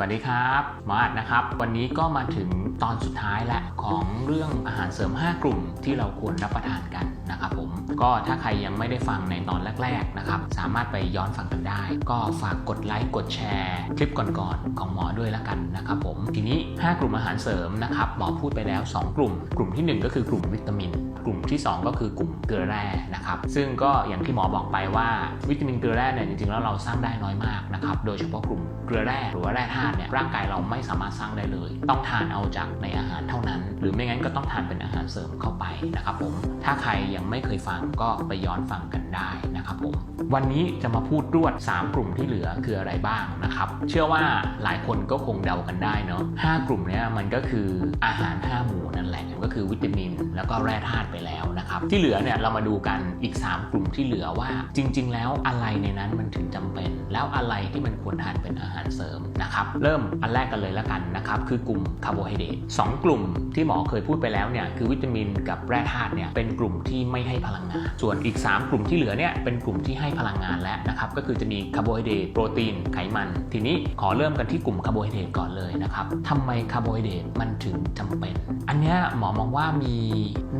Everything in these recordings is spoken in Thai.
วัสดีครับมออัดนะครับ วันนี้ก็มาถึงตอนสุดท้ายและของเรื่องอาหารเสริม 5 กลุ่มที่เราควรรับประทานกันนะครับผมก็ถ้าใครยังไม่ได้ฟังในตอนแรกๆนะครับสามารถไปย้อนฟังกันได้ ก็ฝากกดไลค์กดแชร์คลิปก่อนๆของหมอด้วยละกันนะครับผมทีนี้ 5 กลุ่มอาหารเสริมนะครับหมอพูดไปแล้ว 2 กลุ่ม กลุ่มทีหนึ่1 ก็คือกลุ่มวิตามิน กลุ่มที่ 2 ก็คือกลุ่มเกลือแร่นะครับซึ่งก็อย่างที่หมอบอกไปว่าวิตามินเกลือแร่เนี่ยจริงๆแล้วเราสร้างได้น้อยมากนะครับโดยเฉพาะกลุ่มเกลือแร่หรือว่าแร่ธาตุเนี่ยร่างกายเราไม่สามารถสร้างได้เลย ต้องทานเอาจากในอาหารเท่านั้น หรือไม่งั้นก็ต้องทานเป็นอาหารเสริมเข้าไปนะครับผมถ้าใครยังไม่เคยฟังก็ไปย้อนฟังกันได้นะครับผมวันนี้จะมาพูดรวด 3 กลุ่มที่เหลือคืออะไรบ้างนะครับเชื่อว่าหลายคนก็คงเดากันได้เนาะห้ากลุ่มเนี้ยมันก็คืออาหาร 5 หมู่นั่นแหละก็คือวิตามิน แล้วก็แร่ธาตุไปแล้วนะครับที่เหลือเนี่ยเรามาดูกันอีก 3 กลุ่มที่เหลือว่า จริง ๆ แล้วอะไรในนั้นมันถึงจำเป็น แล้วอะไรที่มันควรทานเป็นอาหารเสริมนะครับ เริ่มอันแรกกันเลยละกันนะครับ คือกลุ่มคาร์โบไฮเดรตสองกลุ่มที่หมอเคยพูดไปแล้วเนี่ยคือวิตามินกับแร่ธาตุเนี่ยเป็นกลุ่มที่ไม่ให้พลังงาน ส่วนอีก 3 กลุ่มที่เหลือเนี่ยเป็นกลุ่มที่ให้พลังงานแล้วนะครับ ก็คือจะมีคาร์โบไฮเดรตโปรตีนไขมัน ทีนี้ขอเริ่มกันที่กลุ่มคาร์โบไฮเดรตก่อนเลยนะครับทำไมคาร์โบไฮเดรตมันถึงจำเป็น อันนี้หมอมองว่ามี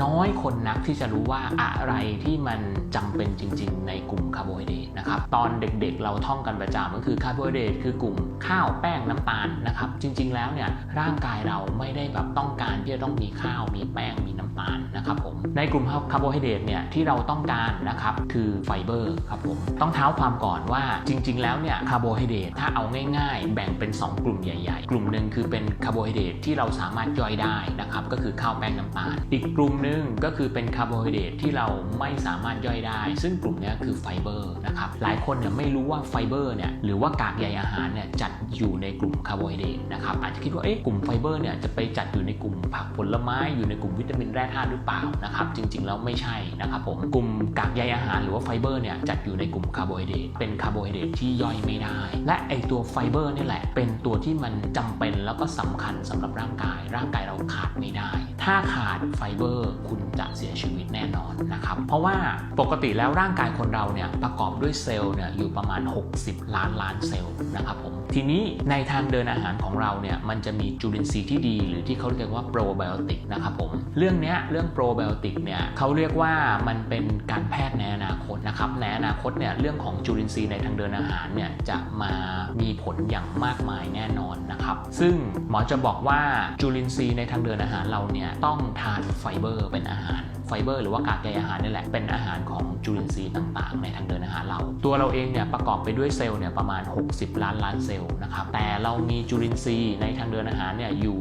น้อยคนนักที่จะรู้ว่าอะไรที่มันจำเป็นจริง ๆ ในกลุ่มคาร์โบไฮเดรตนะครับตอนเด็กๆเราท่องกันประจำก็คือคาร์โบไฮเดรตคือกลุ่มข้าวแป้งน้ำตาลนะครับจริง ๆ แล้วเนี่ยร่างกายเราไม่ได้แบบต้องการที่จะต้องมีข้าวมีแป้งมีน้ำตาลนะครับผมในกลุ่มคาร์โบไฮเดรตเนี่ยที่เราต้องการนะครับคือไฟเบอร์ครับผมต้องเท้าความก่อนว่าจริง ๆ แล้วเนี่ยคาร์โบไฮเดรตถ้าเอาง่าย ๆ แบ่งเป็น 2 กลุ่มใหญ่ ๆ กลุ่มหนึ่งคือเป็นคาร์โบไฮเดรตที่เราสามารถย่อยได้นะครับก็คือข้าวแป้งน้ำตาล อีกกลุ่มหนึ่งก็คือเป็นคาร์โบไฮเดรตที่เราไม่สามารถย่อยได้ ซึ่งกลุ่มนี้คือไฟเบอร์นะครับหลายคนเนี่ยไม่รู้ว่าไฟเบอร์เนี่ยหรือว่ากากใยอาหารเนี่ยจัดอยู่ในกลุ่มคาร์โบไฮเดรตนะครับอาจจะคิดว่าเอ๊ะกลุ่มไฟเบอร์เนี่ยจะไปจัดอยู่ในกลุ่มผักผลไม้อยู่ในกลุ่มวิตามินแร่ธาตุหรือเปล่านะครับจริง ๆ แล้วไม่ใช่นะครับผมกลุ่มกากใยอาหารหรือว่าไฟเบอร์เนี่ยจัดอยู่ในกลุ่มคาร์โบไฮเดรตเป็นคาร์โบไฮเดรตที่ย่อยไม่ได้ และไอตัวไฟเบอร์นี่แหละ เป็นตัวที่มันจำเป็นแล้วก็สำคัญสำหรับร่างกาย ร่างกายเราขาดไม่ได้ ถ้าขาดไฟเบอร์คุณจะเสียชีวิตแน่นอนนะครับเพราะว่าปกติแล้วร่างกายคนเราเนี่ยประกอบด้วยเซลล์เนี่ยอยู่ประมาณ 60ล้านล้านเซลล์นะครับผมทีนี้ในทางเดินอาหารของเราเนี่ยมันจะมีจุลินทรีย์ที่ดี หรือที่เขาเรียกว่าโปรไบโอติกนะครับผมเรื่องนี้เรื่องโปรไบโอติกเนี่ยเขาเรียกว่ามันเป็นการแพทย์ในอนาคตนะครับในอนาคตเนี่ยเรื่องของจุลินทรีย์ในทางเดินอาหารเนี่ยจะมามีผลอย่างมากมายแน่นอนนะครับ ซึ่งหมอจะบอกว่าจุลินทรีย์ในทางเดินอาหารเราเนี่ยต้องทานไฟเบอร์เป็นอาหาร ไฟเบอร์หรือว่ากากใยอาหารนี่แหละ เป็นอาหารของจุลินทรีย์ต่างๆ ในทางเดินอาหารเรา ตัวเราเองเนี่ยประกอบไปด้วยเซลล์เนี่ยประมาณ 60 ล้านล้านเซลล์นะครับ แต่เรามีจุลินทรีย์ในทางเดินอาหารเนี่ยอยู่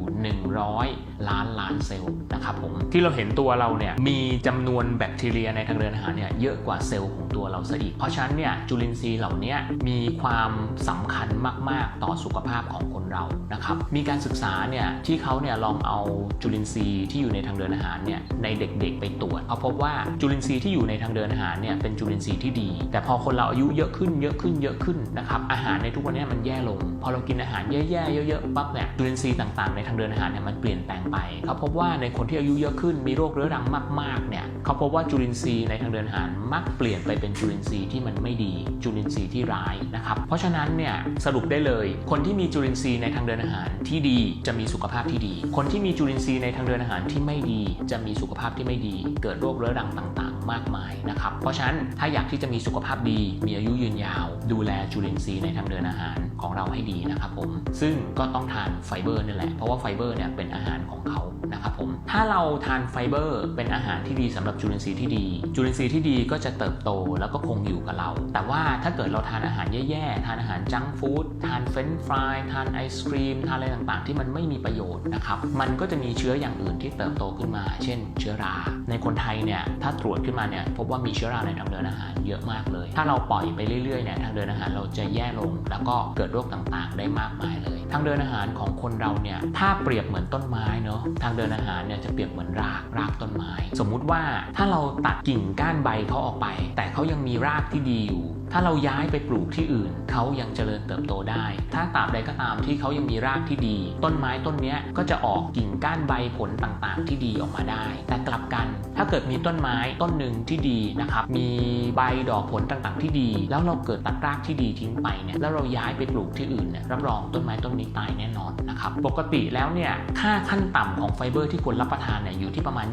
100 ล้านล้านเซลล์นะครับผม ที่เราเห็นตัวเราเนี่ยมีจำนวนแบคทีเรียในทางเดินอาหารเนี่ยเยอะกว่าเซลล์ของตัวเราซะอีก เพราะฉะนั้นเนี่ยจุลินทรีย์เหล่านี้มีความสำคัญมาก ๆ ต่อสุขภาพของคนเรา นะครับ มีการศึกษาเนี่ยที่เขาเนี่ยลองเอาจุลินทรีย์ที่อยู่ในทางเดินอาหารเนี่ยในเด็กๆไปตรวจเขาพบว่าจุลินทรีย์ที่อยู่ในทางเดินอาหารเนี่ยเป็นจุลินทรีย์ที่ดี แต่พอคนเราอายุเยอะขึ้นเยอะขึ้นเยอะขึ้นนะครับอาหารในทุกวันนี้มันแย่ลง พอเรากินอาหารแย่ๆเยอะๆปั๊บเนี่ยจุลินทรีย์ต่างๆ ในทางเดินอาหารเนี่ยมันเปลี่ยนแปลงไปเขาพบว่าในคนที่อายุเยอะขึ้นมีโรคเรื้อรังมากๆเนี่ย เขาพบว่าจุลินทรีย์ในทางเดินอาหารมักเปลี่ยนไปเป็นจุลินทรีย์ที่มันไม่ดีจุลินทรีย์ที่ร้ายนะครับเพราะฉะนั้นเนี่ยสรุปได้เลย คนที่มีจุลินทรีย์ในทางเดินอาหารที่ดีจะมีสุขภาพที่ดี คนที่มีจุลินทรีย์ในทางเดินอาหารที่ไม่ดี จะมีสุขภาพที่ไม่ดี เกิดโรคเรื้อรังต่างๆ มากมายนะครับเพราะฉะนั้นถ้าอยากที่จะมีสุขภาพดี มีอายุยืนยาว ดูแลจุลินทรีย์ในทางเดินอาหารของเราให้ดีนะครับผมซึ่งก็ต้องทานไฟเบอร์นี่แหละเพราะว่าไฟเบอร์เนี่ยเป็นอาหารของเขานะครับผมถ้าเราทานไฟเบอร์เป็นอาหารที่ดีสำหรับจุลินทรีย์ที่ดี จุลินทรีย์ที่ดีก็จะเติบโตแล้วก็คงอยู่กับเรา แต่ว่าถ้าเกิดเราทานอาหารแย่ๆ ทานอาหารจังฟู้ด ทานเฟรนฟราย ทานไอศครีม ทานอะไรต่างๆ ที่มันไม่มีประโยชน์นะครับ มันก็จะมีเชื้ออย่างอื่นที่เติบโตขึ้นมา เช่น เชื้อรา ในคนไทยเนี่ย ถ้าตรวจขึ้นมาเนี่ย พบว่ามีเชื้อราในทางเดินอาหารเยอะมากเลย ถ้าเราปล่อยไปเรื่อยๆ เนี่ย ทางเดินอาหารเราจะแย่ลง แล้วก็เกิดโรคต่างๆ ได้มากมายเลย ทางเดินอาหารของคนเราเนี่ยถ้าเปรียบเหมือนต้นไม้เนาะทางเดินอาหารเนี่ยจะเปรียบเหมือนรากรากต้นไม้ สมมุติว่าถ้าเราตัดกิ่งก้านใบเขาออกไป แต่เขายังมีรากที่ดีอยู่ ถ้าเราย้ายไปปลูกที่อื่น เขายังเจริญเติบโตได้ ถ้าตราบใดก็ตามที่เขายังมีรากที่ดี ต้นไม้ต้นนี้ก็จะออกกิ่งก้านใบผลต่างๆ ที่ดีออกมาได้ แต่กลับกัน ถ้าเกิดมีต้นไม้ต้นหนึ่งที่ดีนะครับ มีใบดอกผลต่างๆ ที่ดี แล้วเราเกิดตัดรากที่ดีทิ้งไปเนี่ย แล้วเราย้ายไปปลูกที่อื่นเนี่ย รับรองต้นไม้ต้นนี้ตายแน่นอนนะครับ ปกติแล้วเนี่ย ค่าขั้นต่ำของไฟเบอร์ที่ควรรับประทานเนี่ยอยู่ที่ประมาณ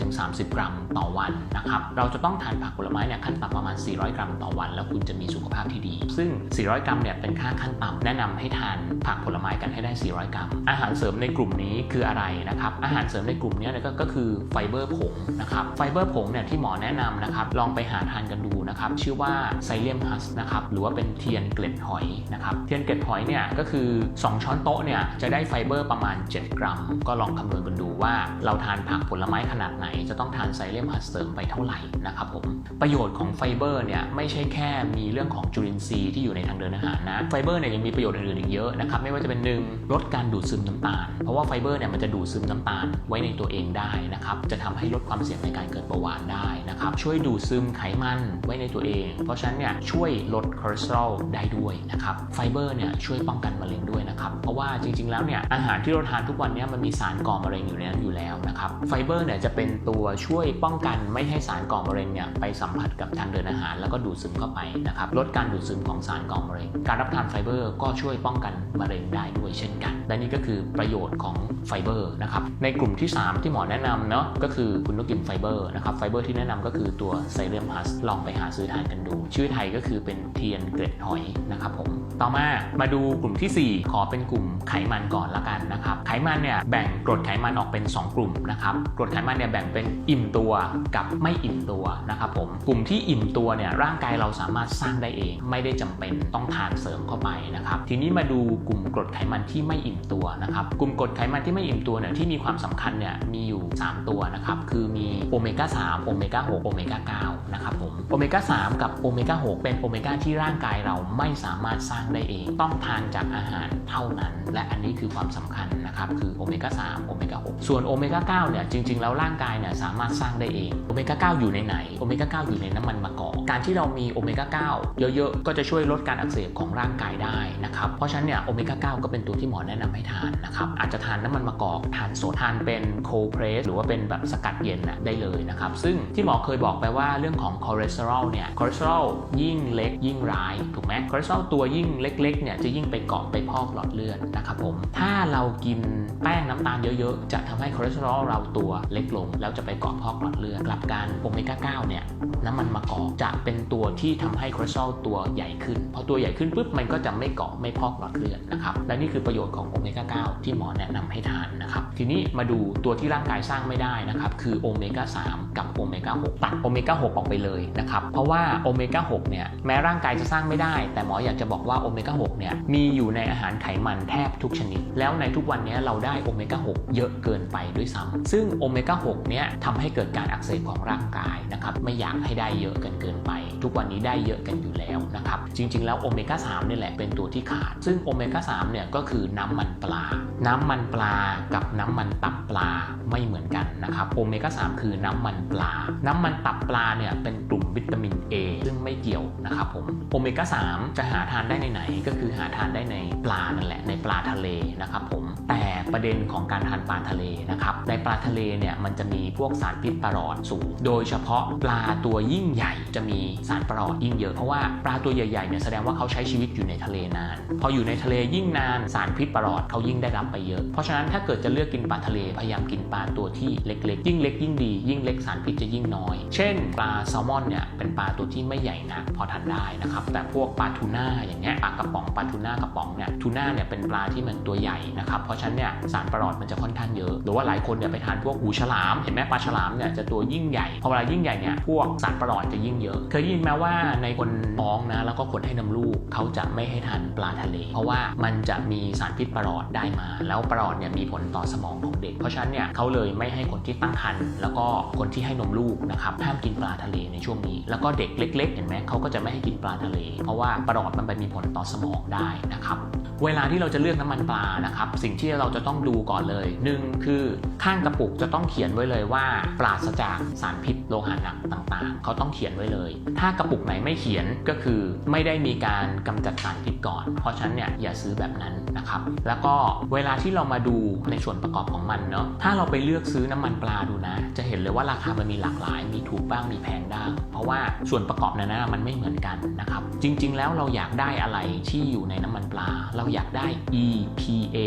25-30 กรัมต่อวันนะครับ เราจะต้องทานผักผลไม้เนี่ยขั้นต่ำประมาณ 400 กรัมต่อวันแล้วคุณจะมีสุขภาพที่ดี ซึ่ง 400 กรัมเนี่ยเป็นค่าขั้นต่ำแนะนำให้ทานผักผลไม้กันให้ได้ 400 กรัม อาหารเสริมในกลุ่มนี้คืออะไรนะครับ อาหารเสริมในกลุ่มเนี้กก็คือไฟเบอร์ผงนะครับไฟเบอร์ผงเนี่ยที่หมอแนะนำนะครับลองไปหาทานกันดูนะครับชื่อว่าไซเลียมฮัสนะครับหรือว่าเป็นเทียนเกล็ดหอยนะครับเทียนเกล็ดหอยเนี่ยก็คือ 2 ช้อนโต๊ะเนี่ยจะได้ไฟเบอร์ประมาณ 7 กรัม ก็ลองคำนวณกันดูว่าเราทานผักผลไม้ขนาดไหน จะต้องทานไซเลียมฮัสเสริมไปเท่าไหร่นะครับผมประโยชน์ของไฟเบอร์เนี่ยไม่ใช่แค่มีเรื่องของจุลินทรีย์ที่อยู่ในทางเดินอาหารนะไฟเบอร์เนี่ยยังมีประโยชน์อื่นๆอีกเยอะนะครับไม่ว่าจะเป็นหนึ่งลดการดูดซึมน้ำตาล เพราะว่าไฟเบอร์เนี่ยมันจะดูดซึมน้ำตาลไว้ในตัวเองได้นะครับจะทำให้ลดความเสี่ยงในการเกิดเบาหวานได้นะครับช่วยดูดซึมไขมันไว้ในตัวเอง เพราะฉะนั้นเนี่ยช่วยลดคอเลสเตอรอลได้ด้วยนะครับไฟเบอร์เนี่ยช่วยป้องกันมะเร็งด้วยนะครับเพราะว่าจริงๆแล้วเนี่ยอาหารที่เราทานทุกวันเนี้มันมีสารก่อมะเร็งอยู่ในนั้นอยู่แล้วนะครับไฟเบอร์เนี่ยจะเป็นตัวช่วยป้องกันไม่ให้สารก่อมะเร็งเนี่ยไปสัมผัสกับทางเดินอาหาร แล้วก็ดูดซึมเข้าไปนะครับลดการดูดซึมของสารก่อมะเร็ง การรับทานไฟเบอร์ก็ช่วยป้องกันมะเร็งได้ด้วยเช่นกัน และนี่ก็คือประโยชน์ของไฟเบอร์นะครับในกลุ่มที่ 3 ที่หมอแนะนำเนาะก็คือคุณต้องกินไฟเบอร์นะครับไฟเบอร์ที่แนะนำก็คือตัวไซเลียมพลัสลองไปหาซื้อทานกันดู ชื่อไทยก็คือเป็นเทียนเกล็ดหอยนะครับผมต่อมามาดูกลุ่มทีสี่ 4 ขอเป็นกลุ่มไขมันก่อนละกันนะครับไขมันเนี่ยแบ่งกรดไขมันออกเป็น 2 กลุ่มนะครับกรดไขมันเนี่ยแบ่งเป็นอิ่มตัวกับไม่อิ่มตัวนะครับผมกลุ่มที่อิ่มตัวเนี่ยร่างกายเราสามารถสร้างได้เอง ไม่ได้จำเป็นต้องทานเสริมเข้าไปนะครับ ทีนี้มาดูกลุ่มกรดไขมันที่ไม่อิ่มตัวนะครับ กลุ่มกรดไขมันที่ไม่อิ่มตัวเนี่ยที่มีความสำคัญเนี่ยมีอยู่ 3 ตัวนะครับ คือมีโอเมก้า3โอเมก้า6โอเมก้า9นะครับผม โอเมก้า3กับโอเมก้า6เป็นโอเมก้าที่ร่างกายเราไม่สามารถสร้างได้เอง ต้องทานจากอาหารเท่านั้น และอันนี้คือความสำคัญนะครับ คือโอเมก้า3โอเมก้า6ส่วนโอเมก้า9เนี่ยจริง ๆ แล้วร่างกายเนี่ยสามารถสร้างได้เอง โอเมก้า9อยู่ในไหน โอเมก้า9อยู่ในน้ำมันมะกอก การที่เรามีโอเมก้า9 เยอะๆ ก็จะช่วยลดการอักเสบของร่างกายได้นะครับ เพราะฉะนั้นเนี่ยโอเมก้า9ก็เป็นตัวที่หมอแนะนำให้ทานนะครับ อาจจะทานน้ำมันมะกอก ทานสดทานเป็นโคเพรสหรือว่าเป็นแบบสกัดเย็นนะได้เลยนะครับ ซึ่งที่หมอเคยบอกไปว่าเรื่องของคอเลสเตอรอลเนี่ย คอเลสเตอรอลยิ่งเล็กยิ่งร้าย ถูกไหมคอเลสเตอรอลตัวยิ่งเล็กๆ เนี่ยจะยิ่งไปเกาะไปพอกหลอดเลือดนะครับผม ถ้าเรากินแป้งน้ำตาลเยอะๆ จะทำให้คอเลสเตอรอลเราตัวเล็กลง แล้วจะไปเกาะพอกหลอดเลือด กลับกันโอเมก้า9เนี่ยน้ำมันมะกอกจะเป็นตัวที่ทำใให้คอเลสเตอรอลตัวใหญ่ขึ้น พอตัวใหญ่ขึ้นปุ๊บมันก็จะไม่เกาะไม่พอกหลอดเลือดนะครับและนี่คือประโยชน์ของโอเมก้า9ที่หมอแนะนำให้ทานนะครับทีนี้มาดูตัวที่ร่างกายสร้างไม่ได้นะครับคือโอเมก้า3กับโอเมก้า6ตัดโอเมก้า6ออกไปเลยนะครับเพราะว่าโอเมก้า6เนี่ยแม้ร่างกายจะสร้างไม่ได้ แต่หมออยากจะบอกว่าโอเมก้า6เนี่ยมีอยู่ในอาหารไขมันแทบทุกชนิด แล้วในทุกวันนี้เราได้โอเมก้า6เยอะเกินไปด้วยซ้ำซึ่งโอเมก้า6เนี่ยทำให้เกิดการอักเสบของร่างกายนะครับไม่อยากให้ได้เยอะเกินเกินไป ทุกวันนี้ได้เยอะกันอยู่แล้วนะครับ จริง ๆ แล้วโอเมก้า3นี่แหละเป็นตัวที่ขาด ซึ่งโอเมก้า3เนี่ยก็คือน้ำมันปลา น้ำมันปลากับน้ำมันตับปลาไม่เหมือนกันนะครับโอเมก้า3คือน้ำมันปลา น้ำมันตับปลาเนี่ยเป็นกลุ่มวิตามิน A ซึ่งไม่เกี่ยวนะครับผมโอเมก้า3จะหาทานได้ในไหนก็คือหาทานได้ในปลานั่นแหละในปลาทะเลนะครับผมแต่ประเด็นของการทานปลาทะเลนะครับในปลาทะเลเนี่ยมันจะมีพวกสารพิษปรอดสูง โดยเฉพาะปลาตัวยิ่งใหญ่จะมีสารประหลอดยิ่งเยอะ เพราะว่าปลาตัวใหญ่ๆเนี่ยแสดงว่าเขาใช้ชีวิตอยู่ในทะเลนาน พออยู่ในทะเลยิ่งนานสารพิษประหลอดเขายิ่งได้รับไปเยอะ เพราะฉะนั้นถ้าเกิดจะเลือกกินปลาทะเลพยายามกินปลาตัวที่เล็กๆ ยิ่งเล็กยิ่งดี ยิ่งเล็กสารพิษจะยิ่งน้อย เช่น ปลาแซลมอนเนี่ยเป็นปลาตัวที่ไม่ใหญ่นะพอทานได้นะครับ แต่พวกปลาทูน่าอย่างเงี้ยปลากระป๋องปลาทูน่ากระป๋องเนี่ยทูน่าเนี่ยเป็นปลาที่มันตัวใหญ่นะครับ เพราะฉะนั้นเนี่ยสารประหลอดมันจะค่อนข้างเยอะ หรือว่าหลายคนเนี่ยไปทานพวกหูฉลาม เห็นไหมปลาฉลามเนี่ยจะตัวยิ่งใหญ่ พอเวลายิ่งใหญ่เนี่ยพวกสารปลอดจะยิ่งเยอะ เคยได้ยินไหมว่าในในคนท้องนะแล้วก็คนให้นำลูกเขาจะไม่ให้ทานปลาทะเล เพราะว่ามันจะมีสารพิษประหลอดได้มา แล้วประหลอดเนี่ยมีผลต่อสมองของเด็ก เพราะฉะนั้นเนี่ยเขาเลยไม่ให้คนที่ตั้งครรภ์แล้วก็คนที่ให้นมลูกนะครับห้ามกินปลาทะเลในช่วงนี้ แล้วก็เด็กเล็ก ๆ เห็นไหมเขาก็จะไม่ให้กินปลาทะเล เพราะว่าประหลอดมันไปมีผลต่อสมองได้นะครับเวลาที่เราจะเลือกน้ำมันปลานะครับสิ่งที่เราจะต้องดูก่อนเลยหนึ่งคือข้างกระปุกจะต้องเขียนไว้เลยว่า ปราศจากสารพิษโลหะหนักต่างๆ เขาต้องเขียนไว้เลย ถ้ากระปุกไหนไม่เขียนก็คือไม่ได้มีการกำจัดสารพิษก่อน เพราะฉะนั้นเนี่ยอย่าซื้อแบบนั้นนะครับ แล้วก็เวลาที่เรามาดูในส่วนประกอบของมันเนาะถ้าเราไปเลือกซื้อน้ำมันปลาดูนะ จะเห็นเลยว่าราคามันมีหลากหลาย มีถูกบ้างมีแพงบ้างเพราะว่าส่วนประกอบนั้นนะมันไม่เหมือนกันนะครับ จริง ๆ แล้วเราอยากได้อะไรที่อยู่ในน้ำมันปลา เราอยากได้ EPA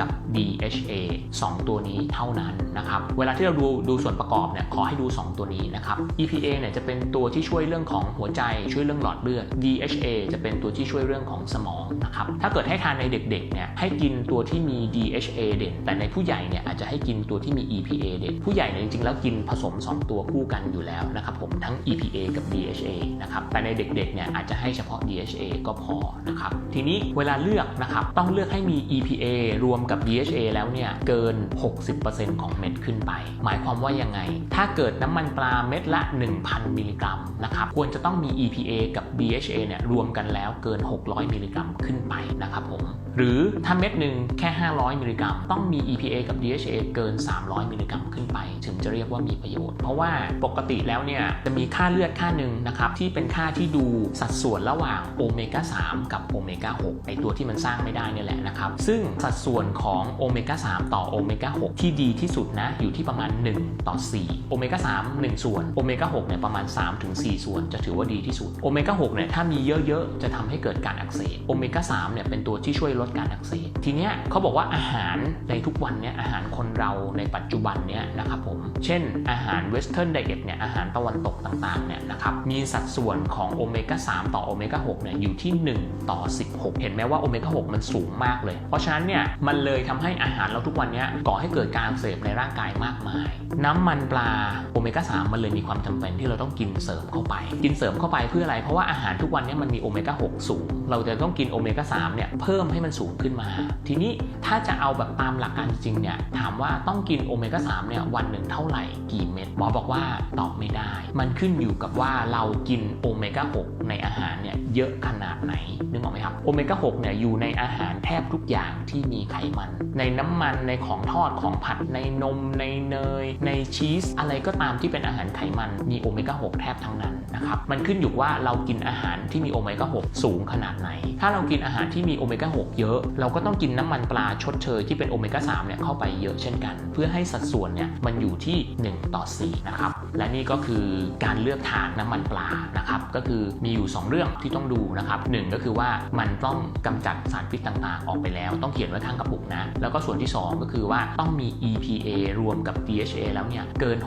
กับ DHA 2 ตัวนี้เท่านั้นนะครับ เวลาที่เราดูดูส่วนประกอบเนี่ยขอให้ดู 2 ตัวนี้นะครับ EPA เนี่ยจะเป็นตัวที่ช่วยเรื่องของหัวใจช่วยเรื่องหลอดเลือด DHA จะเป็นตัวที่ช่วยเรื่องของสมองนะครับถ้าเกิดให้ทานในเด็กๆเนี่ยให้กินตัวที่มี DHA เด่น แต่ในผู้ใหญ่เนี่ยอาจจะให้กินตัวที่มี EPA เด่น ผู้ใหญ่เนี่ยจริงๆแล้วกินผสม 2 ตัวคู่กันอยู่แล้วนะครับผมทั้ง EPA กับ DHA นะครับแต่ในเด็กๆเนี่ยอาจจะให้เฉพาะ DHA ก็พอนะครับทีนี้เวลาเลือกนะครับต้องเลือกให้มี EPA รวมกับ DHA แล้วเนี่ยเกิน 60%ของเม็ดขึ้นไป หมายความว่ายังไง ถ้าเกิดน้ำมันปลาเม็ดละ 1,000 มิลลิกรัมนะครับควรจะต้องมี EPA กับ DHA เนี่ยรวมกันแล้วเกิน 600 มิลลิกรัมขึ้นไปนะครับผมหรือถ้าเม็ดหนึ่งแค่ 500 มิลลิกรัม ต้องมี EPA กับ DHA เกิน 300 มิลลิกรัมขึ้นไป ถึงจะเรียกว่ามีประโยชน์ เพราะว่าปกติแล้วเนี่ยจะมีค่าเลือดค่าหนึ่งนะครับที่เป็นค่าที่ดูสัดส่วนระหว่างโอเมก้า3กับโอเมก้า6ไอตัวที่มันสร้างไม่ได้เนี่ยแหละนะครับ ซึ่งสัดส่วนของโอเมก้า3ต่อโอเมก้า6ที่ดีที่สุดนะอยู่ที่ประมาณ 1 ต่อ 4 โอเมก้า3 1 ส่วนโอเมก้า6เนี่ยประมาณ 3-4 ส่วนจะถือว่าดีที่สุดโอเมก้า6เนี่ยถ้ามีเยอะๆ จะทำให้เกิดการอักเสบโอเมก้า3เนี่ยเป็นตัวที่ช่วยลดการอักเสบทีเนี้ยเขาบอกว่าอาหารในทุกวันเนี่ยอาหารคนเราในปัจจุบันเนี่ยนะครับผมเช่น อาหารเวสเทิร์นไดเอทเนี่ยอาหารตะวันตกต่างๆเนี่ยนะครับมีสัดส่วนของโอเมก้า3ต่อโอเมก้า6เนี่ยอยู่ที่ 1 ต่อ 16 เห็นไหมว่าโอเมก้า6มันสูงมากเลย เพราะฉะนั้นเนี่ยมันเลยทำให้อาหารเราทุกวันเนี้ยก่อให้เกิดการอักเสบในร่างกายมากมาย น้ำมันปลาโอเมก้า3มันเลยมีความจำเป็นที่เราต้องกินเสริมเข้าไป กินเสริมเข้าไปเพื่ออะไร เพราะว่าอาหารทุกวันนี้มันมีโอเมก้า6สูง เราจะต้องกินโอเมก้า3เนี่ยเพิ่มให้มันสูงขึ้นมา ทีนี้ถ้าจะเอาแบบตามหลักการจริงเนี่ยถามว่าต้องกินโอเมก้า3เนี่ยวันหนึ่งเท่าไหร่กี่เม็ดหมอบอกว่าตอบไม่ได้ มันขึ้นอยู่กับว่าเรากินโอเมก้า6ในอาหารเนี่ยเยอะขนาดไหนนึกออกไหมครับโอเมก้า6เนี่ยอยู่ในอาหารแทบทุกอย่างที่มีไขมัน ในน้ำมันในของทอดของผัดในนมในเนย ในชีสอะไรก็ตามที่เป็นอาหารไขมันมีโอเมก้า6แทบทั้งนั้นนะครับมันขึ้นอยู่ว่าเรากินอาหารที่มีโอเมก้า6สูงขนาดไหน ถ้าเรากินอาหารที่มีโอเมก้า6เยอะ เราก็ต้องกินน้ำมันปลาชดเชยที่เป็นโอเมก้า3เนี่ยเข้าไปเยอะเช่นกัน เพื่อให้สัดส่วนเนี่ยมันอยู่ที่ 1 ต่อ 4 นะครับและนี่ก็คือการเลือกทานน้ำมันปลานะครับก็คือมีอยู่ 2 เรื่องที่ต้องดูนะครับหนึ่งก็คือว่ามันต้องกำจัดสารพิษต่างๆ ออกไปแล้ว ต้องเขียนไว้ข้างกระปุกนะ แล้วก็ส่วนที่ 2 ก็คือว่าต้องมี EPA รวมกับ DHA แล้วเนี่ยเกิน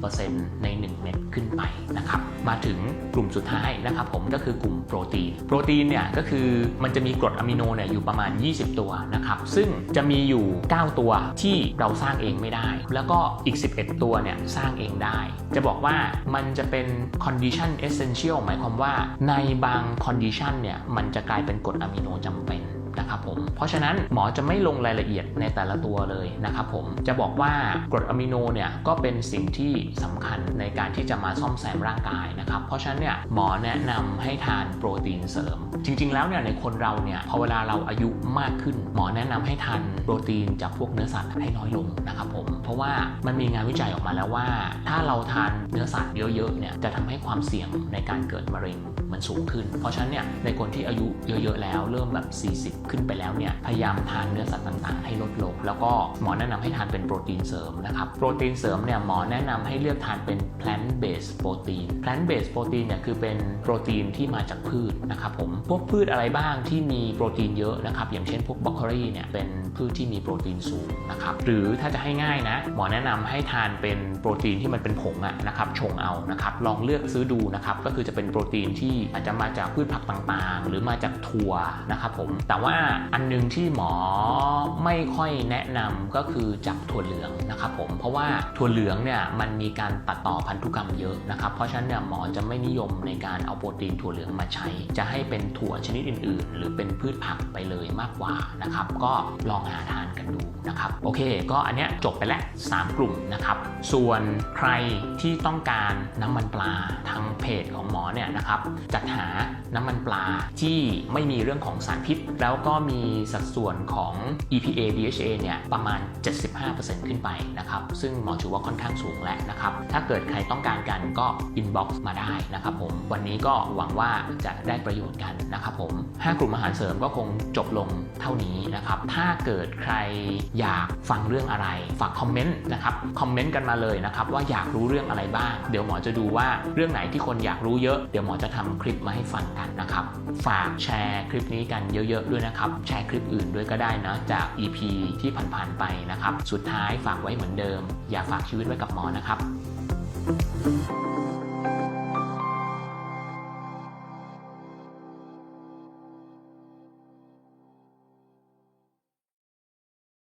60%ใน 1 เม็ดขึ้นไปนะครับมาถึงกลุ่มสุดท้ายนะครับผมก็คือกลุ่มโปรตีน โปรตีนเนี่ยก็คือมันจะมีกรดอะมิโนเนี่ยอยู่ประมาณ 20 ตัวนะครับซึ่งจะมีอยู่ 9 ตัวที่เราสร้างเองไม่ได้ แล้วก็อีก 11 ตัวเนี่ยสร้างเองได้จะบอกว่ามันจะเป็น condition essential หมายความว่าในบาง condition เนี่ย มันจะกลายเป็นกรดอะมิโนจำเป็น นะครับผม เพราะฉะนั้นหมอจะไม่ลงรายละเอียดในแต่ละตัวเลยนะครับผม จะบอกว่ากรดอะมิโนเนี่ยก็เป็นสิ่งที่สำคัญในการที่จะมาซ่อมแซมร่างกายนะครับ เพราะฉะนั้นเนี่ยหมอแนะนำให้ทานโปรตีนเสริม จริง ๆ แล้วเนี่ยในคนเราเนี่ยพอเวลาเราอายุมากขึ้น หมอแนะนำให้ทานโปรตีนจากพวกเนื้อสัตว์ให้น้อยลงนะครับผม เพราะว่ามันมีงานวิจัยออกมาแล้วว่า ถ้าเราทานเนื้อสัตว์เยอะๆเนี่ยจะทำให้ความเสี่ยงในการเกิดมะเร็งมันสูงขึ้น เพราะฉะนั้นเนี่ยในคนที่อายุเยอะๆแล้วเริ่มแบบ 40ขึ้นไปแล้วเนี่ยพยายามทานเนื้อสัตว์ต่างๆ ให้ลดลง แล้วก็หมอแนะนำให้ทานเป็นโปรตีนเสริมนะครับโปรตีนเสริมเนี่ยหมอแนะนำให้เลือกทานเป็น plant based protein plant based protein เนี่ยคือเป็นโปรตีนที่มาจากพืชนะครับผมพวกพืชอะไรบ้างที่มีโปรตีนเยอะนะครับอย่างเช่นพวกบรอกโคลีเนี่ยเป็นพืชที่มีโปรตีนสูงนะครับหรือถ้าจะให้ง่ายนะ หมอแนะนำให้ทานเป็นโปรตีนที่มันเป็นผงอะนะครับชงเอานะครับลองเลือกซื้อดูนะครับก็คือจะเป็นโปรตีนที่อาจจะมาจากพืชผักต่างๆ หรือมาจากถั่วนะครับผมแต่ว่าอันนึงที่หมอไม่ค่อยแนะนำก็คือจากถั่วเหลืองนะครับผมเพราะว่าถั่วเหลืองเนี่ยมันมีการตัดต่อพันธุกรรมเยอะนะครับเพราะฉะนั้นเนี่ยหมอจะไม่นิยมในการเอาโปรตีนถั่วเหลืองมาใช้ จะให้เป็นถั่วชนิดอื่น ๆ หรือเป็นพืชผักไปเลยมากกว่านะครับก็ลองหาทานกันดูนะครับโอเค ก็อันเนี้ยจบไปแล้ว 3 กลุ่มนะครับ ส่วนใครที่ต้องการน้ำมันปลาทางเพจของหมอเนี่ยนะครับจัดหาน้ำมันปลาที่ไม่มีเรื่องของสารพิษแล้วก็มีสัดส่วนของ EPA DHA เนี่ยประมาณ 75%ขึ้นไปนะครับ ซึ่งหมอถือว่าค่อนข้างสูงแล้วนะครับ ถ้าเกิดใครต้องการกันก็ inbox มาได้นะครับผม วันนี้ก็หวังว่าจะได้ประโยชน์กันนะครับผม 5 กลุ่มอาหารเสริมก็คงจบลงเท่านี้นะครับ ถ้าเกิดใครอยากฟังเรื่องอะไร ฝากคอมเมนต์นะครับ คอมเมนต์กันมาเลยนะครับว่าอยากรู้เรื่องอะไรบ้าง เดี๋ยวหมอจะดูว่าเรื่องไหนที่คนอยากรู้เยอะ เดี๋ยวหมอจะทำคลิปมาให้ฟังกันนะครับ ฝากแชร์คลิปนี้กันเยอะๆด้วยนะครับแชร์คลิปอื่นด้วยก็ได้นะจาก EP ที่ผ่านๆไปนะครับ สุดท้ายฝากไว้เหมือนเดิม อย่าฝากชีวิตไว้กับหมอนะครับ